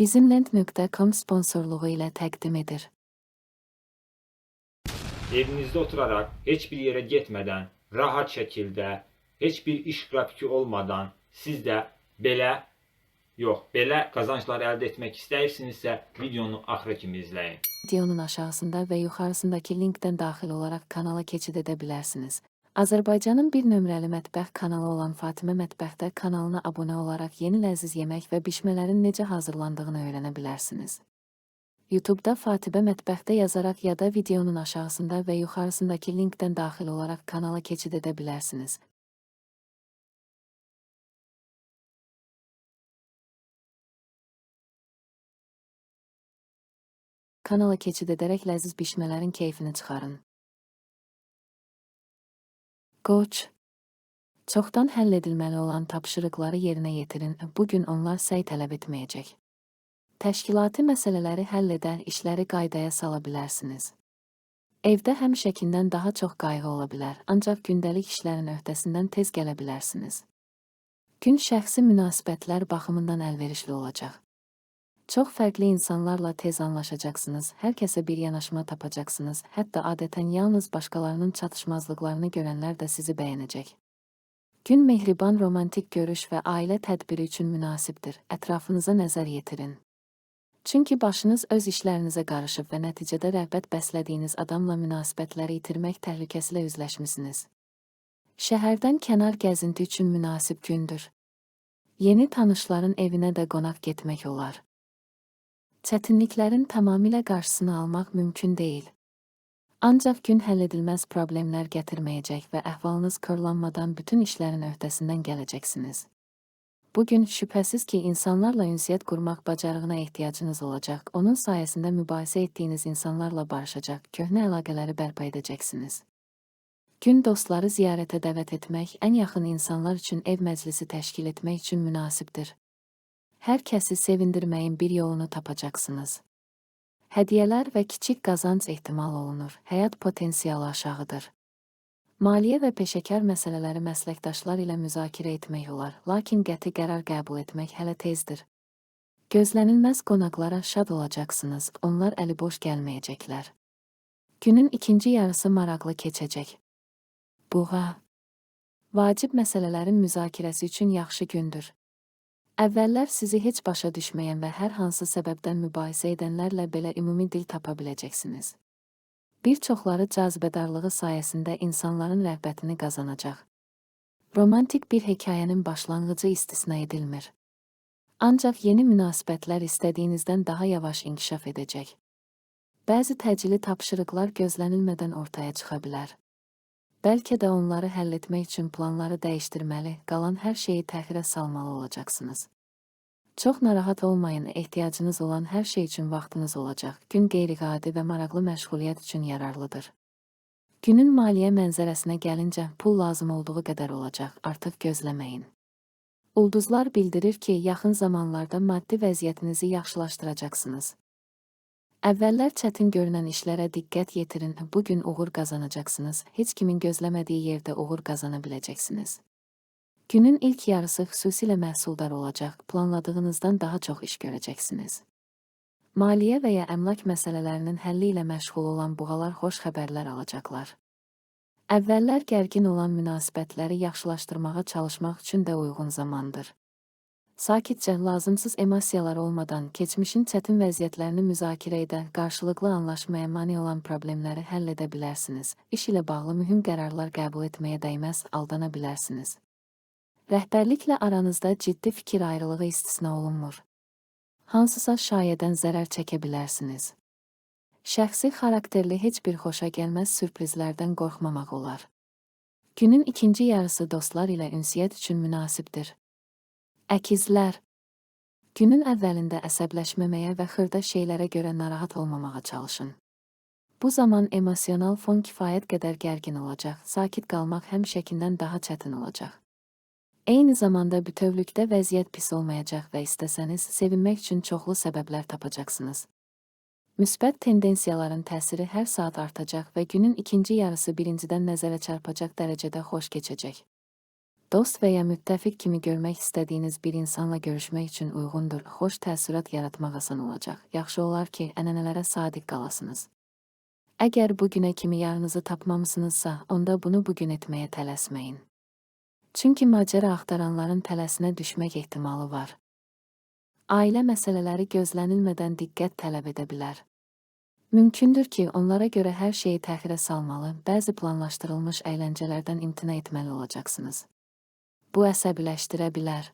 Bizimlent.com sponsorluğu ile təqdim edir. Evinizde oturarak hiçbir yere gitmeden rahat şekilde hiçbir iş grafiki olmadan siz de belə yox, belə qazançlar əldə etmək istəyirsinizsə videonu axıra kimi izləyin. Videonun aşağısında və yuxarısındakı linkdən daxil olaraq kanala keçid edə bilərsiniz. Azərbaycanın bir nömrəli mətbəx kanalı olan Fatimə Mətbəxdə kanalına abunə olaraq yeni ləziz yemək və bişmələrin necə hazırlandığını öyrənə bilərsiniz. YouTube-da Fatibə Mətbəxdə yazaraq ya da videonun aşağısında və yuxarısındakı linkdən daxil olaraq kanala keçid edə bilərsiniz. Kanala keçid edərək ləziz bişmələrin keyfini çıxarın. Qoç Çoxdan həll edilməli olan tapşırıqları yerinə yetirin. Bu gün onlar səy tələb etməyəcək. Təşkilati məsələləri həll edər, işləri qaydaya sala bilərsiniz. Evdə həmişəkindən daha çox qayğı ola bilər, ancaq gündəlik işlərin öhdəsindən tez gələ bilərsiniz. Gün şəxsi münasibətlər baxımından əlverişli olacaq. Çox fərqli insanlarla tez anlaşacaqsınız, hər kəsə bir yanaşma tapacaqsınız, hətta adətən yalnız başqalarının çatışmazlıqlarını görənlər də sizi bəyənəcək. Gün mehriban romantik görüş və ailə tədbiri üçün münasibdir. Ətrafınıza nəzər yetirin. Çünki başınız öz işlərinizə qarışıb və nəticədə rəğbət bəslədiyiniz adamla münasibətləri itirmək təhlükəsilə üzləşmisiniz. Şəhərdən kənar gəzinti üçün münasib gündür. Yeni tanışların evinə də qonaq getmək olar. Çətinliklərin tamamilə qarşısını almaq mümkün deyil. Ancaq gün həll edilməz problemlər gətirməyəcək və əhvalınız korlanmadan bütün işlərin öhdəsindən gələcəksiniz. Bugün şübhəsiz ki, insanlarla ünsiyyət qurmaq bacarığına ehtiyacınız olacaq. Onun sayəsində mübahisə etdiyiniz insanlarla barışacaq, köhnə əlaqələri bərpa edəcəksiniz. Gün dostları ziyarətə dəvət etmək, ən yaxın insanlar üçün ev məclisi təşkil etmək üçün münasibdir. Hər kəsi sevindirməyin bir yolunu tapacaqsınız. Hədiyyələr və kiçik qazanc ehtimal olunur. Həyat potensialı aşağıdır. Maliyyə və peşəkar məsələləri məsləkdaşlar ilə müzakirə etmək olar, lakin qəti qərar qəbul etmək hələ tezdir. Gözlənilməz qonaqlara şad olacaqsınız, onlar əliboş gəlməyəcəklər. Günün ikinci yarısı maraqlı keçəcək. Buğa Vacib məsələlərin müzakirəsi üçün yaxşı gündür. Əvvəllər sizi heç başa düşməyən və hər hansı səbəbdən mübahisə edənlərlə belə ümumi dil tapa biləcəksiniz. Bir çoxları cazibədarlığı sayəsində insanların rəğbətini qazanacaq. Romantik bir hekayənin başlanğıcı istisna edilmir. Ancaq yeni münasibətlər istədiyinizdən daha yavaş inkişaf edəcək. Bəzi təcili tapşırıqlar gözlənilmədən ortaya çıxa bilər. Bəlkə də onları həll etmək üçün planları dəyişdirməli, qalan hər şeyi təxirə salmalı olacaqsınız. Çox narahat olmayın, ehtiyacınız olan hər şey üçün vaxtınız olacaq. Gün qeyri-adi və maraqlı məşğuliyyət üçün yararlıdır. Günün maliyyə mənzərəsinə gəlincə, pul lazım olduğu qədər olacaq, artıq gözləməyin. Ulduzlar bildirir ki, yaxın zamanlarda maddi vəziyyətinizi yaxşılaşdıracaqsınız. Əvvəllər çətin görünən işlərə diqqət yetirin. Bu gün uğur qazanacaqsınız. Heç kimin gözləmədiyi yerdə uğur qazana biləcəksiniz. Günün ilk yarısı xüsusilə məhsuldar olacaq. Planladığınızdan daha çox iş görəcəksiniz. Maliyyə və ya əmlak məsələlərinin həlli ilə məşğul olan buğalar xoş xəbərlər alacaqlar. Əvvəllər gərgin olan münasibətləri yaxşılaşdırmağa çalışmaq üçün də uyğun zamandır. Sakitcə, lazımsız emosiyalar olmadan keçmişin çətin vəziyyətlərini müzakirə edə, qarşılıqlı anlaşmaya mane olan problemləri həll edə bilərsiniz. İş ilə bağlı mühüm qərarlar qəbul etməyə dəyməz, aldana bilərsiniz. Rəhbərliklə aranızda ciddi fikir ayrılığı istisna olunmur. Hansısa şayədən zərər çəkə bilərsiniz. Şəxsi xarakterli heç bir xoşa gəlməz sürprizlərdən qorxmamaq olar. Günün ikinci yarısı dostlar ilə ünsiyyət üçün münasibdir. Əkizlər Günün əvvəlində əsəbləşməməyə və xırda şeylərə görə narahat olmamağa çalışın. Bu zaman emosional fon kifayət qədər gərgin olacaq, sakit qalmaq həmişəkindən daha çətin olacaq. Eyni zamanda bütövlükdə vəziyyət pis olmayacaq və istəsəniz sevinmək üçün çoxlu səbəblər tapacaqsınız. Müsbət tendensiyaların təsiri hər saat artacaq və günün ikinci yarısı birincidən nəzərə çarpacaq dərəcədə xoş keçəcək. Dost və ya müttəfiq kimi görmək istədiyiniz bir insanla görüşmək üçün uyğundur. Xoş təəssürat yaratmaq asan olacaq. Yaxşı olar ki, ənənələrə sadiq qalasınız. Əgər bu günə kimi yarınızı tapmamısınızsa, onda bunu bu gün etməyə tələsməyin. Çünki macəra axtaranların tələsinə düşmək ehtimalı var. Ailə məsələləri gözlənilmədən diqqət tələb edə bilər. Mümkündür ki, onlara görə hər şeyi təxirə salmalı, bəzi planlaşdırılmış əyləncələrdən imtina etməli olacaqsınız. Bu əsəbiləşdirə bilər.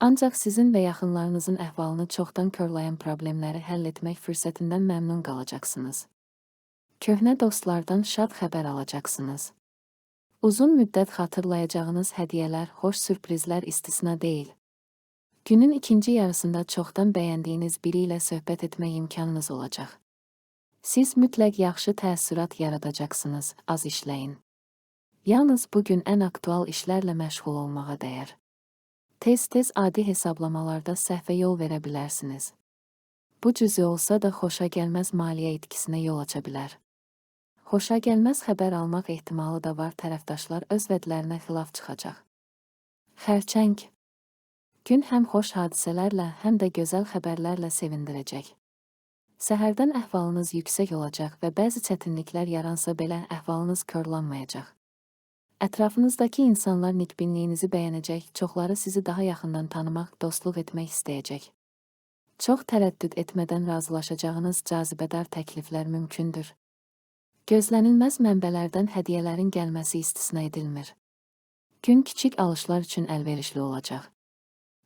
Ancaq sizin və yaxınlarınızın əhvalını çoxdan körlayan problemləri həll etmək fürsətindən məmnun qalacaqsınız. Köhnə dostlardan şad xəbər alacaqsınız. Uzun müddət xatırlayacağınız hədiyyələr, xoş sürprizlər istisna deyil. Günün ikinci yarısında çoxdan bəyəndiyiniz biri ilə söhbət etmək imkanınız olacaq. Siz mütləq yaxşı təəssürat yaradacaqsınız, az işləyin. Yalnız bu gün ən aktual işlərlə məşğul olmağa dəyər. Tez-tez adi hesablamalarda səhvə yol verə bilərsiniz. Bu cüzi olsa da xoşa gəlməz maliyyə itkisinə yol aça bilər. Xoşa gəlməz xəbər almaq ehtimalı da var tərəfdaşlar öz vədlərinə xilaf çıxacaq. Xərçəng Gün həm xoş hadisələrlə, həm də gözəl xəbərlərlə sevindirəcək. Səhərdən əhvalınız yüksək olacaq və bəzi çətinliklər yaransa belə əhvalınız körlanmayacaq. Ətrafınızdakı insanlar nikbinliyinizi bəyənəcək, çoxları sizi daha yaxından tanımaq, dostluq etmək istəyəcək. Çox tərəddüd etmədən razılaşacağınız cazibədar təkliflər mümkündür. Gözlənilməz mənbələrdən hədiyyələrin gəlməsi istisna edilmir. Gün kiçik alışlar üçün əlverişli olacaq.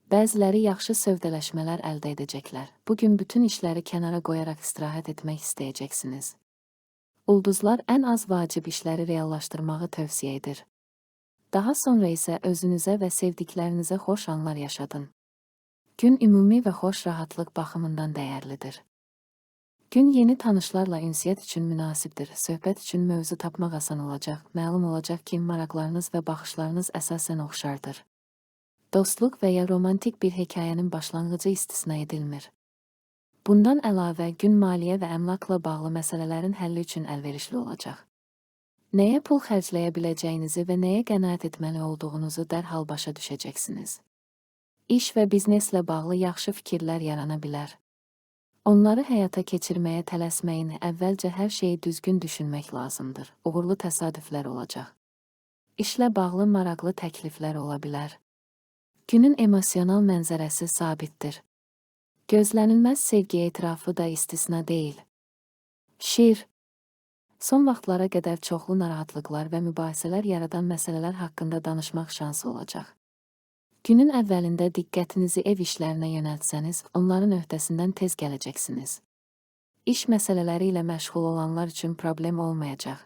Bəziləri yaxşı sövdələşmələr əldə edəcəklər. Bu gün bütün işləri kənara qoyaraq istirahət etmək istəyəcəksiniz. Ulduzlar ən az vacib işləri reallaşdırmağı tövsiyə edir. Daha sonra isə özünüzə və sevdiklərinizə xoş anlar yaşadın. Gün ümumi və xoş rahatlıq baxımından dəyərlidir. Gün yeni tanışlarla ünsiyyət üçün münasibdir. Söhbət üçün mövzu tapmaq asan olacaq. Məlum olacaq ki, maraqlarınız və baxışlarınız əsasən oxşardır. Dostluq və ya romantik bir hekayənin başlanğıcı istisna edilmir. Bundan əlavə, gün maliyyə və əmlakla bağlı məsələlərin həlli üçün əlverişli olacaq. Nəyə pul xərcləyə biləcəyinizi və nəyə qənaət etməli olduğunuzu dərhal başa düşəcəksiniz. İş və bizneslə bağlı yaxşı fikirlər yarana bilər. Onları həyata keçirməyə tələsməyin, əvvəlcə hər şeyi düzgün düşünmək lazımdır. Uğurlu təsadüflər olacaq. İşlə bağlı maraqlı təkliflər ola bilər. Günün emosional mənzərəsi sabitdir. Gözlənilməz sevgi etirafı da istisna deyil. Şir Son vaxtlara qədər çoxlu narahatlıqlar və mübahisələr yaradan məsələlər haqqında danışmaq şansı olacaq. Günün əvvəlində diqqətinizi ev işlərinə yönəltsəniz, onların öhdəsindən tez gələcəksiniz. İş məsələləri ilə məşğul olanlar üçün problem olmayacaq.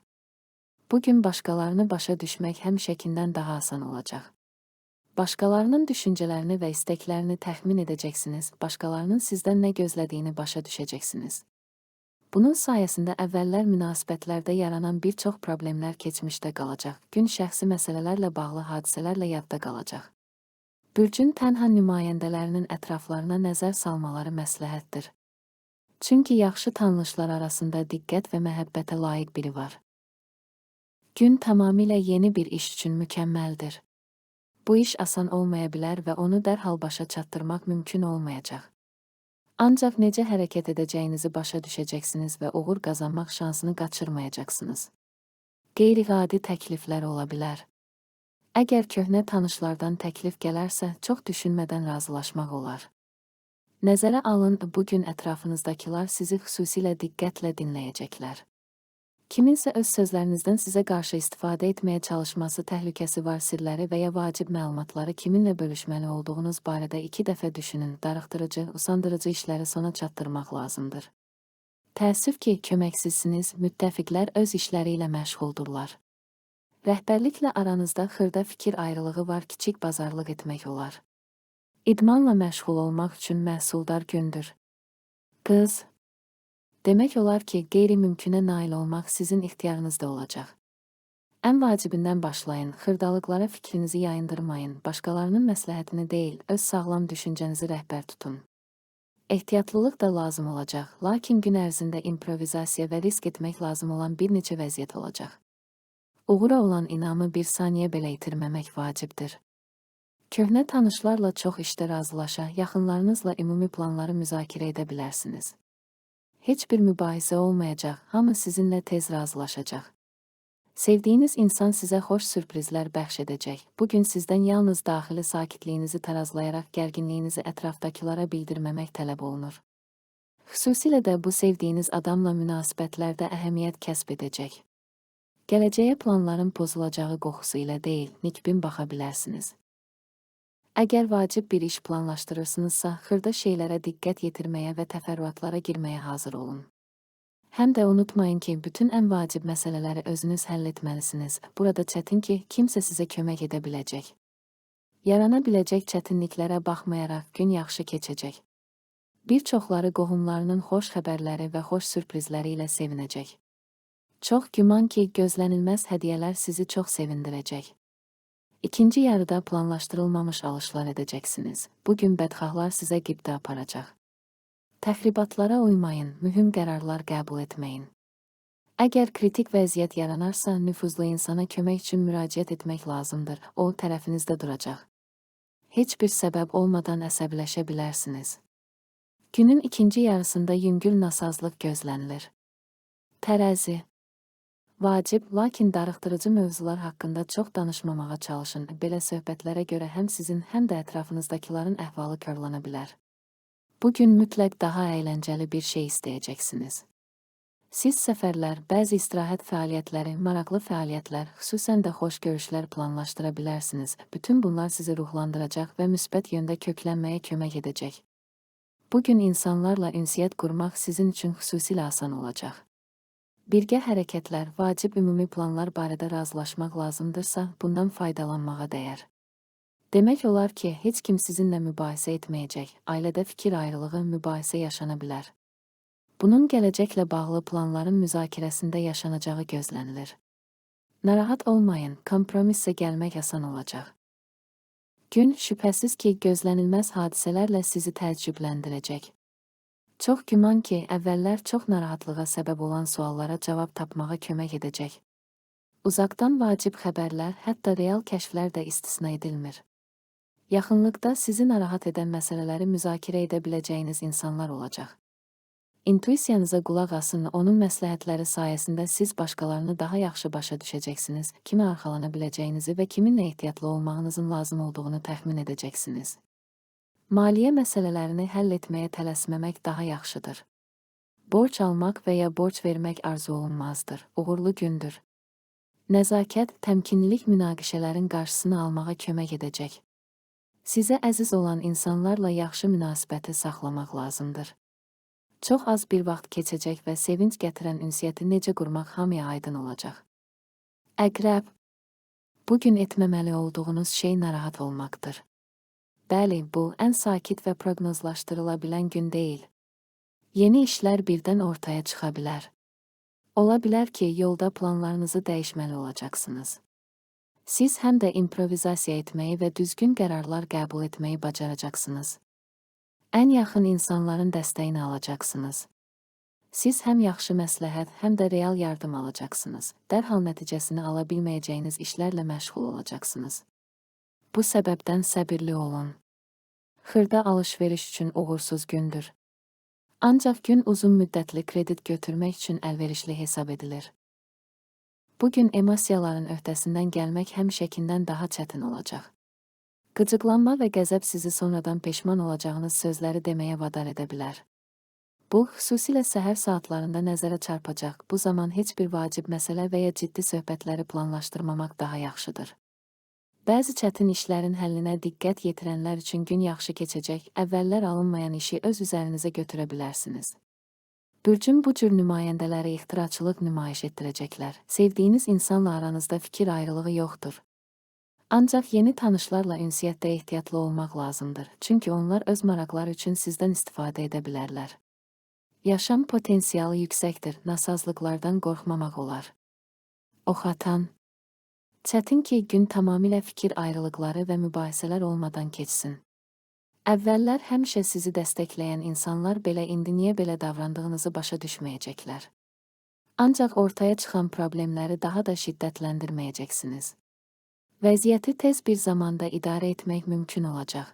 Bu gün başqalarını başa düşmək həmişəkindən daha asan olacaq. Başqalarının düşüncələrini və istəklərini təxmin edəcəksiniz, başqalarının sizdən nə gözlədiyini başa düşəcəksiniz. Bunun sayəsində əvvəllər münasibətlərdə yaranan bir çox problemlər keçmişdə qalacaq, gün şəxsi məsələlərlə bağlı hadisələrlə yadda qalacaq. Bürcün tənha nümayəndələrinin ətraflarına nəzər salmaları məsləhətdir. Çünki yaxşı tanınışlar arasında diqqət və məhəbbətə layiq biri var. Gün tamamilə yeni bir iş üçün mükəmməldir. Bu iş asan olmaya bilər və onu dərhal başa çatdırmaq mümkün olmayacaq. Ancaq necə hərəkət edəcəyinizi başa düşəcəksiniz və uğur qazanmaq şansını qaçırmayacaqsınız. Qeyri-adi təkliflər ola bilər. Əgər köhnə tanışlardan təklif gələrsə, çox düşünmədən razılaşmaq olar. Nəzərə alın, bu gün ətrafınızdakılar sizi xüsusilə diqqətlə dinləyəcəklər. Kiminsə öz sözlərinizdən sizə qarşı istifadə etməyə çalışması təhlükəsi var sirləri və ya vacib məlumatları kiminlə bölüşməli olduğunuz barədə iki dəfə düşünün. Darıxdırıcı, usandırıcı işləri sona çatdırmaq lazımdır. Təəssüf ki, köməksizsiniz, müttəfiqlər öz işləri ilə məşğuldurlar. Rəhbərliklə aranızda xırda fikir ayrılığı var, kiçik bazarlıq etmək olar. İdmanla məşğul olmaq üçün məhsuldar gündür. Qız, Demək olar ki, qeyri-mümkünə nail olmaq sizin ixtiyarınızda olacaq. Ən vacibindən başlayın, xırdalıqlara fikrinizi yayındırmayın, başqalarının məsləhətini deyil, öz sağlam düşüncənizi rəhbər tutun. Ehtiyatlılıq da lazım olacaq, lakin gün ərzində improvizasiya və risk etmək lazım olan bir neçə vəziyyət olacaq. Uğura olan inamı bir saniyə belə itirməmək vacibdir. Köhnə tanışlarla çox işdə razılaşa, yaxınlarınızla ümumi planları müzakirə edə bilərsiniz. Heç bir mübahisə olmayacaq, hamı sizinlə tez razılaşacaq. Sevdiyiniz insan sizə xoş sürprizlər bəxş edəcək. Bu gün sizdən yalnız daxili sakitliyinizi tarazlayaraq gərginliyinizi ətrafdakılara bildirməmək tələb olunur. Xüsusilə də bu sevdiyiniz adamla münasibətlərdə əhəmiyyət kəsb edəcək. Gələcəyə planların pozulacağı qoxusu ilə deyil, nikbin baxa bilərsiniz. Əgər vacib bir iş planlaşdırırsınızsa, xırda şeylərə diqqət yetirməyə və təfərrüatlara girməyə hazır olun. Həm də unutmayın ki, bütün ən vacib məsələləri özünüz həll etməlisiniz. Burada çətin ki, kimsə sizə kömək edə biləcək. Yarana biləcək çətinliklərə baxmayaraq gün yaxşı keçəcək. Bir çoxları qohumlarının xoş xəbərləri və xoş sürprizləri ilə sevinəcək. Çox güman ki, gözlənilməz hədiyyələr sizi çox sevindirəcək. İkinci yarıda planlaşdırılmamış alışlar edəcəksiniz. Bu gün bədxahlar sizə qibdə aparacaq. Təxribatlara uymayın, mühüm qərarlar qəbul etməyin. Əgər kritik vəziyyət yaranarsa, nüfuzlu insana kömək üçün müraciət etmək lazımdır. O tərəfinizdə duracaq. Heç bir səbəb olmadan əsəbləşə bilərsiniz. Günün ikinci yarısında yüngül nasazlıq gözlənilir. Tərəzi Vacib, lakin darıxdırıcı mövzular haqqında çox danışmamağa çalışın. Belə söhbətlərə görə həm sizin, həm də ətrafınızdakıların əhvalı korlana bilər. Bu gün mütləq daha əyləncəli bir şey istəyəcəksiniz. Siz səfərlər, bəzi istirahət fəaliyyətləri, maraqlı fəaliyyətlər, xüsusən də xoş görüşlər planlaşdıra bilərsiniz. Bütün bunlar sizi ruhlandıracaq və müsbət yöndə köklənməyə kömək edəcək. Bu gün insanlarla ünsiyyət qurmaq sizin üçün xüsusilə asan olacaq. Birgə hərəkətlər, vacib ümumi planlar barədə razılaşmaq lazımdırsa, bundan faydalanmağa dəyər. Demək olar ki, heç kim sizinlə mübahisə etməyəcək. Ailədə fikir ayrılığı, mübahisə yaşana bilər. Bunun gələcəklə bağlı planların müzakirəsində yaşanacağı gözlənilir. Narahat olmayın, kompromissə gəlmək asan olacaq. Gün şübhəsiz ki, gözlənilməz hadisələrlə sizi təəccübləndirəcək. Çox güman ki, əvvəllər çox narahatlığa səbəb olan suallara cavab tapmağa kömək edəcək. Uzaqdan vacib xəbərlər, hətta real kəşflər də istisna edilmir. Yaxınlıqda sizi narahat edən məsələləri müzakirə edə biləcəyiniz insanlar olacaq. İntuisiyanıza qulaq asın, onun məsləhətləri sayəsində siz başqalarını daha yaxşı başa düşəcəksiniz, kimə arxalana biləcəyinizi və kiminlə ehtiyatlı olmağınızın lazım olduğunu təxmin edəcəksiniz. Maliyyə məsələlərini həll etməyə tələsməmək daha yaxşıdır. Borc almaq və ya borc vermək arzu olunmazdır. Uğurlu gündür. Nəzakət, təmkinlilik münaqişələrin qarşısını almağa kömək edəcək. Sizə əziz olan insanlarla yaxşı münasibəti saxlamaq lazımdır. Çox az bir vaxt keçəcək və sevinç gətirən ünsiyyəti necə qurmaq hamıya aydın olacaq. Əqrəb Bu gün etməməli olduğunuz şey narahat olmaqdır. Bəli, bu ən sakit və proqnozlaşdırıla bilən gün deyil. Yeni işlər birdən ortaya çıxa bilər. Ola bilər ki, yolda planlarınızı dəyişməli olacaqsınız. Siz həm də improvizasiya etməyi və düzgün qərarlar qəbul etməyi bacaracaqsınız. Ən yaxın insanların dəstəyini alacaqsınız. Siz həm yaxşı məsləhət, həm də real yardım alacaqsınız. Dərhal nəticəsini ala bilməyəcəyiniz işlərlə məşğul olacaqsınız. Bu səbəbdən səbirli olun. Xırda alış-veriş üçün uğursuz gündür. Ancaq gün uzun müddətli kredit götürmək üçün əlverişli hesab edilir. Bu gün emosiyaların öhdəsindən gəlmək həmişəkindən daha çətin olacaq. Qıcıqlanma və qəzəb sizi sonradan peşman olacağınız sözləri deməyə vadar edə bilər. Bu, xüsusilə səhər saatlarında nəzərə çarpacaq. Bu zaman heç bir vacib məsələ və ya ciddi söhbətləri planlaşdırmamaq daha yaxşıdır. Bəzi çətin işlərin həllinə diqqət yetirənlər üçün gün yaxşı keçəcək, əvvəllər alınmayan işi öz üzərinizə götürə bilərsiniz. Bürcün bu cür nümayəndələri ixtiraçılıq nümayiş etdirəcəklər. Sevdiyiniz insanla aranızda fikir ayrılığı yoxdur. Ancaq yeni tanışlarla ünsiyyətdə ehtiyatlı olmaq lazımdır, çünki onlar öz maraqları üçün sizdən istifadə edə bilərlər. Yaşam potensialı yüksəkdir, nasazlıqlardan qorxmamaq olar. Oxatan Çətin ki, gün tamamilə fikir ayrılıqları və mübahisələr olmadan keçsin. Əvvəllər həmişə sizi dəstəkləyən insanlar belə indi niyə belə davrandığınızı başa düşməyəcəklər. Ancaq ortaya çıxan problemləri daha da şiddətləndirməyəcəksiniz. Vəziyyəti tez bir zamanda idarə etmək mümkün olacaq.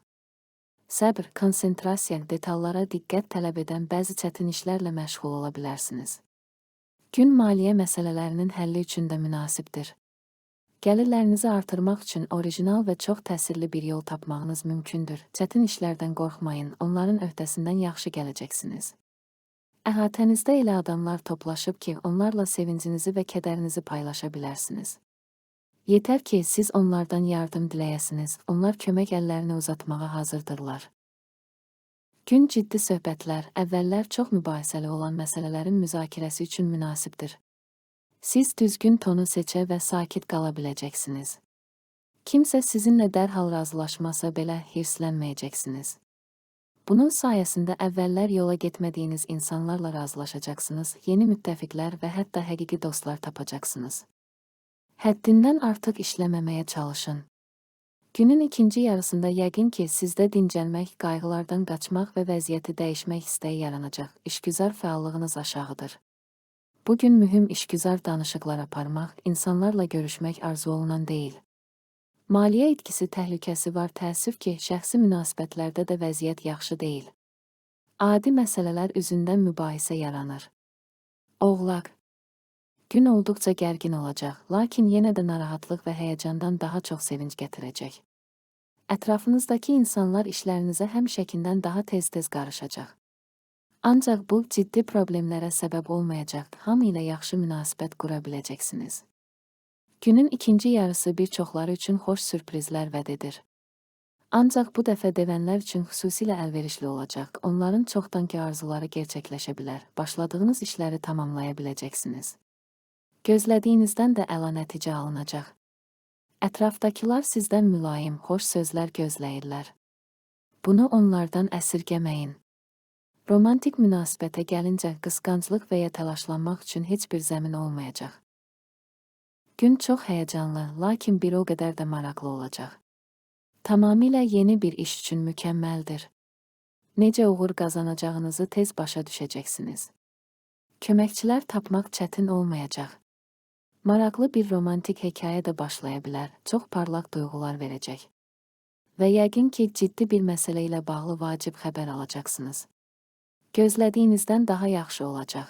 Səbr, konsentrasiya, detallara diqqət tələb edən bəzi çətin işlərlə məşğul ola bilərsiniz. Gün maliyyə məsələlərinin həlli üçün də münasibdir. Gəlirlərinizi artırmaq üçün orijinal və çox təsirli bir yol tapmağınız mümkündür. Çətin işlərdən qorxmayın, onların öhdəsindən yaxşı gələcəksiniz. Əhatənizdə elə adamlar toplaşıb ki, onlarla sevincinizi və kədərinizi paylaşa bilərsiniz. Yetər ki, siz onlardan yardım diləyəsiniz, onlar kömək əllərini uzatmağa hazırdırlar. Gün ciddi söhbətlər, əvvəllər çox mübahisəli olan məsələlərin müzakirəsi üçün münasibdir. Siz düzgün tonu seçə və sakit qala biləcəksiniz. Kimsə sizinlə dərhal razılaşmasa belə hirslənməyəcəksiniz. Bunun sayəsində əvvəllər yola getmədiyiniz insanlarla razılaşacaqsınız, yeni müttəfiqlər və hətta həqiqi dostlar tapacaqsınız. Həddindən artıq işləməməyə çalışın. Günün ikinci yarısında yəqin ki, sizdə dincəlmək, qayğılardan qaçmaq və vəziyyəti dəyişmək istəyi yaranacaq. İşgüzar fəallığınız aşağıdır. Bu gün mühüm işgüzar danışıqlar aparmaq, insanlarla görüşmək arzu olunan deyil. Maliyyə itkisi təhlükəsi var təəssüf ki, şəxsi münasibətlərdə də vəziyyət yaxşı deyil. Adi məsələlər üzündən mübahisə yaranır. Oğlaq Gün olduqca gərgin olacaq, lakin yenə də narahatlıq və həyəcandan daha çox sevinc gətirəcək. Ətrafınızdakı insanlar işlərinizə həmişəkindən daha tez-tez qarışacaq. Ancaq bu ciddi problemlərə səbəb olmayacaq, hamı ilə yaxşı münasibət qura biləcəksiniz. Günün ikinci yarısı bir çoxları üçün xoş sürprizlər vəd edir. Ancaq bu dəfə devənlər üçün xüsusilə əlverişli olacaq. Onların çoxdankı arzuları gerçəkləşə bilər. Başladığınız işləri tamamlaya biləcəksiniz. Gözlədiyinizdən də əla nəticə alınacaq. Ətrafdakılar sizdən mülayim, xoş sözlər gözləyirlər. Bunu onlardan əsirgəməyin. Romantik münasibətə gəlincə qısqanclıq və ya təlaşlanmaq üçün heç bir zəmin olmayacaq. Gün çox həyəcanlı, lakin bir o qədər də maraqlı olacaq. Tamamilə yeni bir iş üçün mükəmməldir. Necə uğur qazanacağınızı tez başa düşəcəksiniz. Köməkçilər tapmaq çətin olmayacaq. Maraqlı bir romantik hekayə də başlaya bilər, çox parlaq duyğular verəcək. Və yəqin ki, ciddi bir məsələ ilə bağlı vacib xəbər alacaqsınız. Gözlədiyinizdən daha yaxşı olacaq.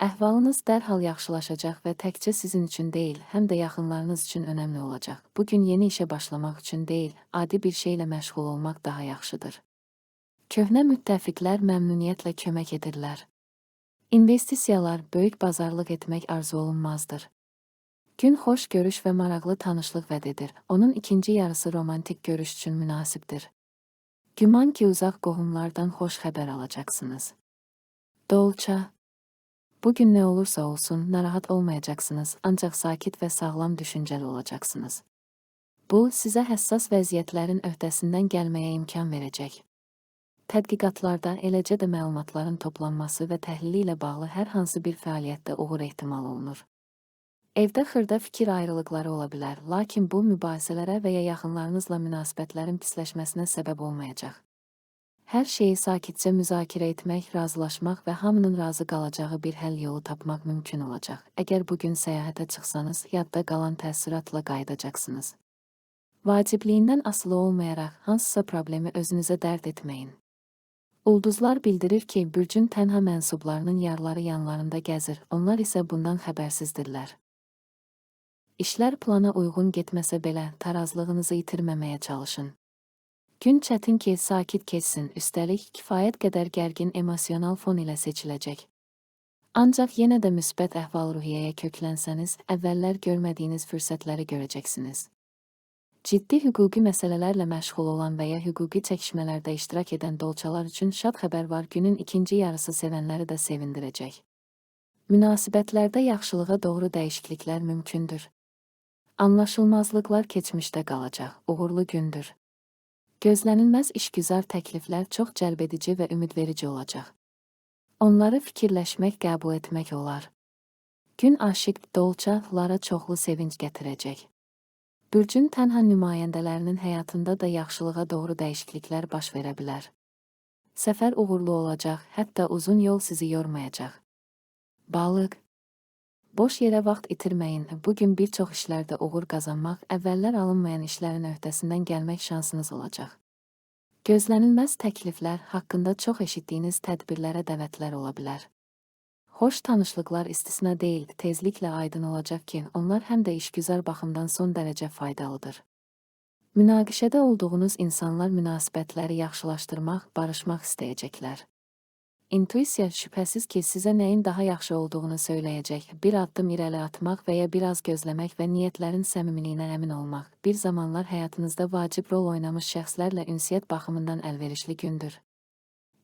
Əhvalınız dərhal yaxşılaşacaq və təkcə sizin üçün deyil, həm də yaxınlarınız üçün önəmli olacaq. Bu gün yeni işə başlamaq üçün deyil, adi bir şeylə məşğul olmaq daha yaxşıdır. Köhnə müttəfiqlər məmnuniyyətlə kömək edirlər. İnvestisiyalar, böyük bazarlıq etmək arzu olunmazdır. Gün xoş görüş və maraqlı tanışlıq vəd edir. Onun ikinci yarısı romantik görüş üçün münasibdir. Güman ki, uzaq qohumlardan xoş xəbər alacaqsınız. Dolça Bu gün nə olursa olsun, narahat olmayacaqsınız, ancaq sakit və sağlam düşüncəli olacaqsınız. Bu, sizə həssas vəziyyətlərin öhdəsindən gəlməyə imkan verəcək. Tədqiqatlarda, eləcə də məlumatların toplanması və təhlili ilə bağlı hər hansı bir fəaliyyətdə uğur ehtimal olunur. Evdə xırda fikir ayrılıqları ola bilər, lakin bu mübahisələrə və ya yaxınlarınızla münasibətlərin pisləşməsinə səbəb olmayacaq. Hər şeyi sakitcə müzakirə etmək, razılaşmaq və hamının razı qalacağı bir həll yolu tapmaq mümkün olacaq. Əgər bu gün səyahətə çıxsanız, yadda qalan təəssüratla qayıdacaqsınız. Vacibliyindən asılı olmayaraq hansısa problemi özünüzə dərd etməyin. Ulduzlar bildirir ki, bürcün tənha mənsublarının yarları yanlarında gəzir, onlar isə bundan xəbərsizdirlər. İşlər plana uyğun getməsə belə tarazlığınızı itirməməyə çalışın. Gün çətin ki, sakit keçsin, üstəlik kifayət qədər gərgin emosional fon ilə seçiləcək. Ancaq yenə də müsbət əhval-ruhiyyəyə köklənsəniz, əvvəllər görmədiyiniz fürsətləri görəcəksiniz. Ciddi hüquqi məsələlərlə məşğul olan və ya hüquqi çəkişmələrdə iştirak edən dolçalar üçün şad xəbər var. Günün ikinci yarısı sevənləri də sevindirəcək. Münasibətlərdə yaxşılığa doğru dəyişikliklər mümkündür. Anlaşılmazlıqlar keçmişdə qalacaq. Uğurlu gündür. Gözlənilməz işgüzar təkliflər çox cəlbedici və ümidverici olacaq. Onları fikirləşmək, qəbul etmək olar. Gün aşiq dolçalara çoxlu sevinc gətirəcək. Bürcün tənha nümayəndələrinin həyatında da yaxşılığa doğru dəyişikliklər baş verə bilər. Səfər uğurlu olacaq, hətta uzun yol sizi yormayacaq. Balıq Boş yerə vaxt itirməyin. Bu gün bir çox işlərdə uğur qazanmaq, əvvəllər alınmayan işlərin öhdəsindən gəlmək şansınız olacaq. Gözlənilməz təkliflər haqqında çox eşitdiyiniz tədbirlərə dəvətlər ola bilər. Xoş tanışlıqlar istisna deyil, tezliklə aydın olacaq ki, onlar həm də işgüzar baxımdan son dərəcə faydalıdır. Münaqişədə olduğunuz insanlar münasibətləri yaxşılaşdırmaq, barışmaq istəyəcəklər. İntuisiya şübhəsiz ki, sizə nəyin daha yaxşı olduğunu söyləyəcək. Bir addım irəli atmaq və ya biraz gözləmək və niyyətlərin səmimiliyinə əmin olmaq. Bir zamanlar həyatınızda vacib rol oynamış şəxslərlə ünsiyyət baxımından əlverişli gündür.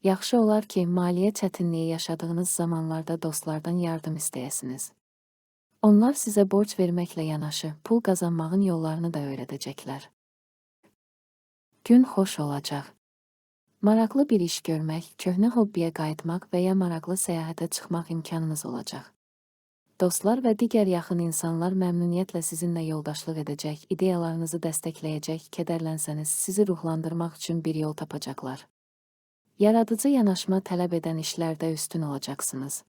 Yaxşı olar ki, maliyyə çətinliyi yaşadığınız zamanlarda dostlardan yardım istəyəsiniz. Onlar sizə borc verməklə yanaşı, pul qazanmağın yollarını da öyrədəcəklər. Gün xoş olacaq. Maraqlı bir iş görmək, köhnə hobbiyə qayıtmaq və ya maraqlı səyahətə çıxmaq imkanınız olacaq. Dostlar və digər yaxın insanlar məmnuniyyətlə sizinlə yoldaşlıq edəcək, ideyalarınızı dəstəkləyəcək, kədərlənsəniz sizi ruhlandırmaq üçün bir yol tapacaqlar. Yaradıcı yanaşma tələb edən işlərdə üstün olacaqsınız.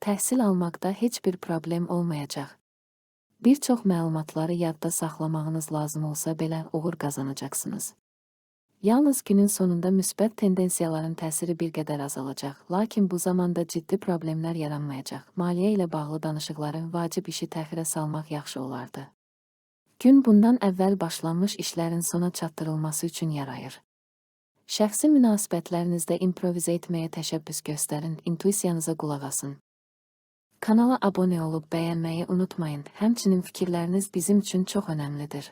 Təhsil almaqda heç bir problem olmayacaq. Bir çox məlumatları yadda saxlamağınız lazım olsa belə uğur qazanacaqsınız. Yalnız günün sonunda müsbət tendensiyaların təsiri bir qədər azalacaq, lakin bu zamanda ciddi problemlər yaranmayacaq. Maliyyə ilə bağlı danışıqları vacib işi təxirə salmaq yaxşı olardı. Gün bundan əvvəl başlanmış işlərin sona çatdırılması üçün yarayır. Şəxsi münasibətlərinizdə improvizə etməyə təşəbbüs göstərin, intuisiyanıza qulaq asın. Kanala abunə olub bəyənməyi unutmayın. Həmçinin fikirləriniz bizim üçün çox önəmlidir.